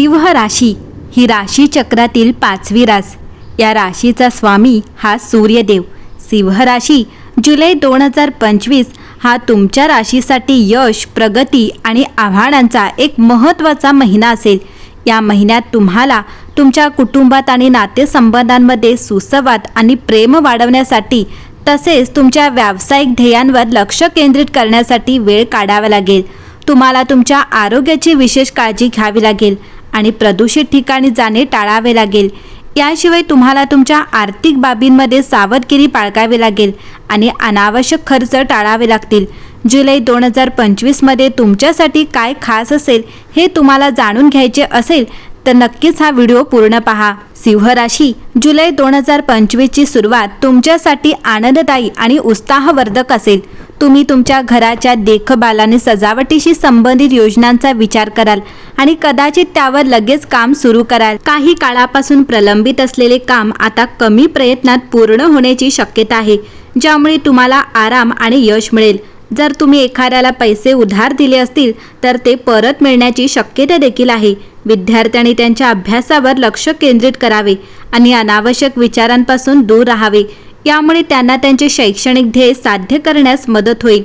सिंह राशी ही राशी चक्रातील पाचवी रास. या राशीचा स्वामी हा सूर्यदेव. सिंह राशी जुलै दोन हजार पंचवीस हा तुमच्या राशीसाठी यश प्रगती आणि आव्हानांचा एक महत्त्वाचा महिना असेल. या महिन्यात तुम्हाला तुमच्या कुटुंबात आणि नातेसंबंधांमध्ये सुसंवाद आणि प्रेम वाढवण्यासाठी तसेच तुमच्या व्यावसायिक ध्येयांवर लक्ष केंद्रित करण्यासाठी वेळ काढावा लागेल. तुम्हाला तुमच्या आरोग्याची विशेष काळजी घ्यावी लागेल. आणि प्रदूषित ठिकाणी जाणे टाळावे लागेल. याशिवाय तुम्हाला तुमच्या आर्थिक बाबींमध्ये सावधगिरी बाळगावी लागेल आणि अनावश्यक खर्च टाळावे लागतील. जुलै दोन हजार पंचवीसमध्ये तुमच्यासाठी काय खास असेल हे तुम्हाला जाणून घ्यायचे असेल तर नक्कीच हा व्हिडिओ पूर्ण पहा. सिंह राशी जुलै दोन हजार पंचवीसची सुरुवात तुमच्यासाठी आनंददायी आणि उत्साहवर्धक असेल. तुम्ही तुमच्या घराच्या देखभाल आणि सजावटीशी संबंधित योजनांचा विचार कराल आणि कदाचित त्यावर लगेच काम सुरू कराल. काही काळापासून प्रलंबित असलेले काम आता कमी प्रयत्नात पूर्ण होण्याची शक्यता आहे ज्यामुळे तुम्हाला आराम आणि यश मिळेल. जर तुम्ही एखाद्याला पैसे उधार दिले असतील तर ते परत मिळण्याची शक्यता देखील आहे. विद्यार्थ्यांनी त्यांच्या अभ्यासावर लक्ष केंद्रित करावे आणि अनावश्यक विचारांपासून दूर राहावे. यामुळे त्यांना त्यांचे शैक्षणिक ध्येय साध्य करण्यास मदत होईल.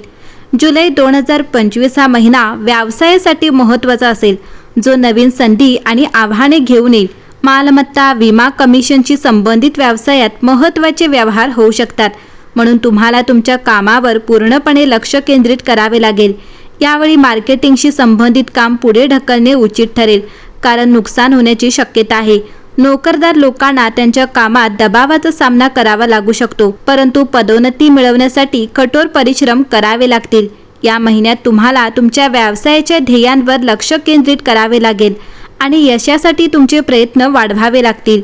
जुलै दोन हजार पंचवीस हा महिना व्यवसायासाठी महत्त्वाचा असेल. जो नवीन संधी आणि आव्हाने घेऊन येईल. मालमत्ता विमा कमिशनशी संबंधित व्यवसायात महत्त्वाचे व्यवहार होऊ शकतात. म्हणून तुम्हाला तुमच्या कामावर पूर्णपणे लक्ष केंद्रित करावे लागेल. यावेळी मार्केटिंगशी संबंधित काम पुढे ढकलणे उचित ठरेल. कारण नुकसान होण्याची शक्यता आहे. नोकरदार लोकांना त्यांच्या कामात दबावाचा सामना करावा लागू शकतो परंतु पदोन्नती मिळवण्यासाठी कठोर परिश्रम करावे लागतील. या महिन्यात तुम्हाला तुमच्या व्यवसायाच्या ध्येयांवर लक्ष केंद्रित करावे लागेल आणि यशासाठी तुमचे प्रयत्न वाढवावे लागतील.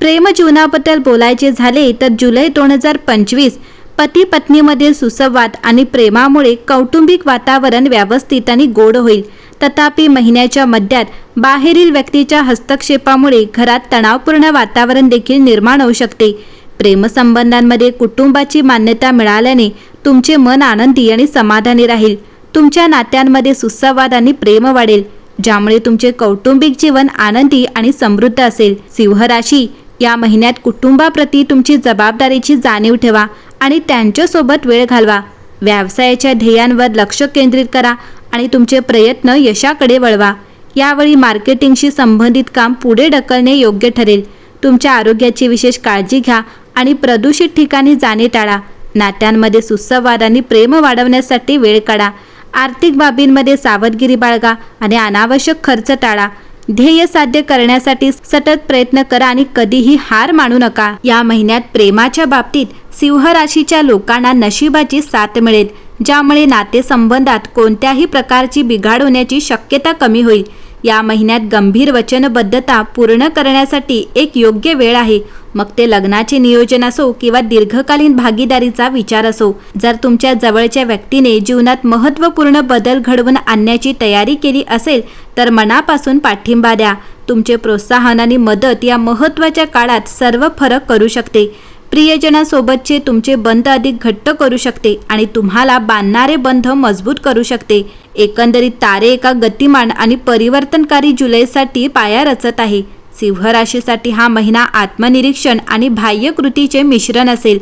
प्रेम जीवनाबद्दल बोलायचे झाले तर जुलै दोन हजार पंचवीस पती पत्नीमधील सुसंवाद आणि प्रेमामुळे कौटुंबिक वातावरण व्यवस्थित आणि गोड होईल. तथापि महिन्याच्या मध्यात बाहेरील व्यक्तीच्या हस्तक्षेपामुळे घरात तणावपूर्ण वातावरण देखील निर्माण होऊ शकते. प्रेमसंबंधांमध्ये कुटुंबाची मान्यता मिळाल्याने तुमचे मन आनंदी आणि समाधानी राहील. तुमच्या नात्यांमध्ये सुसंवाद आणि प्रेम वाढेल. ज्यामुळे तुमचे कौटुंबिक जीवन आनंदी आणि समृद्ध असेल. सिंह राशी या महिन्यात कुटुंबाप्रती तुमची जबाबदारीची जाणीव ठेवा आणि त्यांच्यासोबत वेळ घालवा. व्यवसायाच्या ध्येयांवर लक्ष केंद्रित करा आणि तुमचे प्रयत्न यशाकडे वळवा. यावेळी मार्केटिंगशी संबंधित काम पुढे ढकलणे योग्य ठरेल. तुमच्या आरोग्याची विशेष काळजी घ्या आणि प्रदूषित ठिकाणी जाणे टाळा. नात्यांमध्ये सुसंवाद आणि प्रेम वाढवण्यासाठी वेळ काढा. आर्थिक बाबींमध्ये सावधगिरी बाळगा आणि अनावश्यक खर्च टाळा. ध्येय साध्य करण्यासाठी सतत प्रयत्न करा आणि कधीही हार मानू नका. या महिन्यात प्रेमाच्या बाबतीत सिंह राशीच्या लोकांना नशिबाची साथ मिळेल. ज्यामुळे नातेसंबंधात कोणत्याही प्रकारची बिघाड होण्याची शक्यता कमी होईल. या महिन्यात गंभीर वचनबद्धता पूर्ण करण्यासाठी एक योग्य वेळ आहे. मग ते लग्नाचे नियोजन असो किंवा दीर्घकालीन भागीदारीचा विचार असो जर तुमच्या जवळच्या व्यक्तीने जीवनात महत्त्वपूर्ण बदल घडवून आणण्याची तयारी केली असेल तर मनापासून पाठिंबा द्या. तुमचे प्रोत्साहन आणि मदत या महत्त्वाच्या काळात सर्व फरक करू शकते. प्रियजनासोबतचे तुमचे बंध अधिक घट्ट करू शकते आणि तुम्हाला बांधणारे बंध मजबूत करू शकते. एकंदरीत तारे एका गतिमान आणि परिवर्तनकारी जुलैसाठी पाया रचत आहे. सिंह राशीसाठी हा महिना आत्मनिरीक्षण आणि बाह्य कृतीचे मिश्रण असेल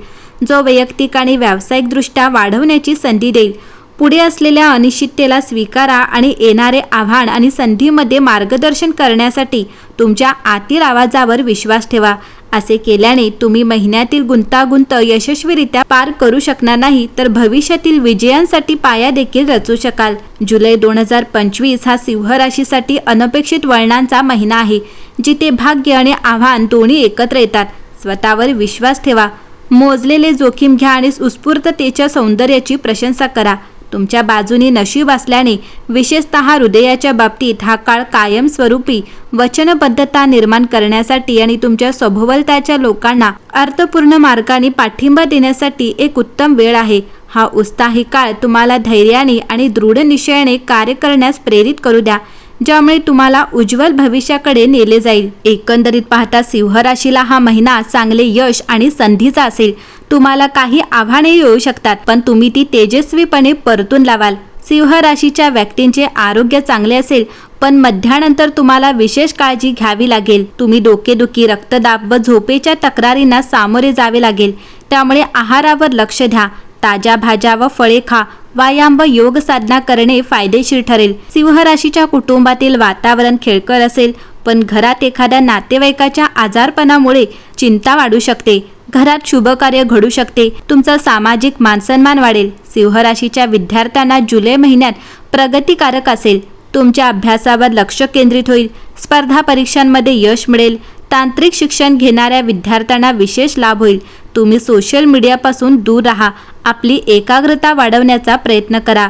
जो वैयक्तिक आणि व्यावसायिकदृष्ट्या वाढवण्याची संधी देईल. पुढे असलेल्या अनिश्चिततेला स्वीकारा आणि येणारे आव्हान आणि संधीमध्ये मार्गदर्शन करण्यासाठी तुमच्या आतील आवाजावर विश्वास ठेवा. असे केल्याने तुम्ही महिन्यातील गुंतागुंत यशस्वीरित्या पार करू शकणार नाही तर भविष्यातील विजयांसाठी पाया देखील रचू शकाल. जुलै दोन हजार पंचवीस हा सिंह राशीसाठी अनपेक्षित वळणांचा महिना आहे जिथे भाग्य आणि आव्हान दोन्ही एकत्र येतात. स्वतःवर विश्वास ठेवा. मोजलेले जोखीम घ्या आणि उत्स्फूर्ततेच्या सौंदर्याची प्रशंसा करा. तुमच्या बाजूने नशीब असल्याने विशेषतः हृदयाच्या बाबतीत हा काळ कायमस्वरूपी वचनबद्धता निर्माण करण्यासाठी आणि तुमच्या सभोवलताच्या लोकांना अर्थपूर्ण मार्गाने पाठिंबा देण्यासाठी एक उत्तम वेळ आहे. हा उत्साही काळ तुम्हाला धैर्याने आणि दृढ निश्चयाने कार्य करण्यास प्रेरित करू द्या. ज्यामुळे तुम्हाला उज्ज्वल भविष्याकडे नेले जाईल. एकंदरीत पाहता सिंहराशीला हा महिना चांगले यश आणि संधीचा असेल. तुम्हाला काही आव्हाने येऊ शकतात पण तुम्ही ती तेजस्वीपणे परतून लावाल. सिंह राशीच्या व्यक्तींचे आरोग्य चांगले असेल पण मध्यानंतर तुम्हाला विशेष काळजी घ्यावी लागेल. तुम्ही डोकेदुखी रक्तदाब व झोपेच्या तक्रारींना सामोरे जावे लागेल. त्यामुळे आहारावर लक्ष द्या. ताज्या भाज्या व फळे खा. व्यायाम व योग साधना करणे फायदेशीर ठरेल. सिंह राशीच्या कुटुंबातील वातावरण खेळकर असेल पण घरात एखाद्या नातेवाईकाच्या आजारपणामुळे चिंता वाढू शकते. घरात शुभ कार्य घडू शकते. तुमचा सामाजिक मानसन्मान वाढेल. सिंह राशीच्या विद्यार्थ्यांना जुलै महिन्यात प्रगतिकारक असेल. तुमच्या अभ्यासावर लक्ष केंद्रित होईल. स्पर्धा परीक्षांमध्ये यश मिळेल. तांत्रिक शिक्षण घेणाऱ्या विद्यार्थ्यांना विशेष लाभ होईल. तुम्ही सोशल मीडियापासून दूर राहा. आपली एकाग्रता वाढवण्याचा प्रयत्न करा.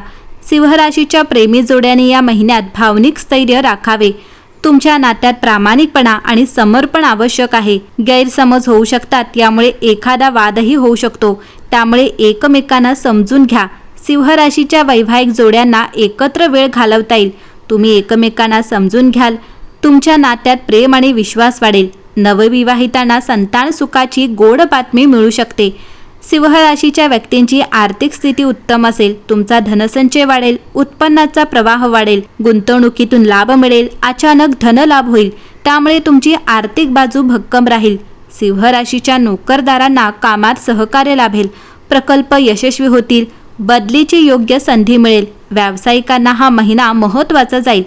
सिंहराशीच्या प्रेमी जोड्याने या महिन्यात भावनिक स्थैर्य राखावे. तुमच्या नात्यात प्रामाणिकपणा आणि समर्पण आवश्यक आहे. गैरसमज होऊ शकतात यामुळे एखादा वादही होऊ शकतो. त्यामुळे एकमेकांना समजून घ्या. सिंहराशीच्या वैवाहिक जोड्यांना एकत्र वेळ घालवता येईल. तुम्ही एकमेकांना समजून घ्याल. तुमच्या नात्यात प्रेम आणि विश्वास वाढेल. नवविवाहितांना संतान सुखाची गोड बातमी मिळू शकते. सिंह राशीच्या व्यक्तींची आर्थिक स्थिती उत्तम असेल तुमचा धनसंचय वाढेल उत्पन्नाचा प्रवाह वाढेल गुंतवणुकीतून लाभ मिळेल अचानक धनलाभ होईल त्यामुळे तुमची आर्थिक बाजू भक्कम राहील. सिंह राशीच्या नोकरदारांना कामात सहकार्य लाभेल प्रकल्प यशस्वी होतील बदलीची योग्य संधी मिळेल व्यावसायिकांना हा महिना महत्त्वाचा जाईल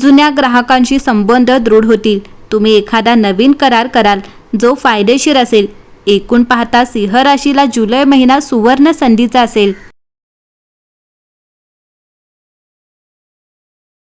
जुन्या ग्राहकांशी संबंध दृढ होतील तुम्ही एखादा नवीन करार कराल जो फायदेशीर असेल. एकूण पाहता सिंह राशीला जुलै महिना सुवर्ण संधीचा असेल.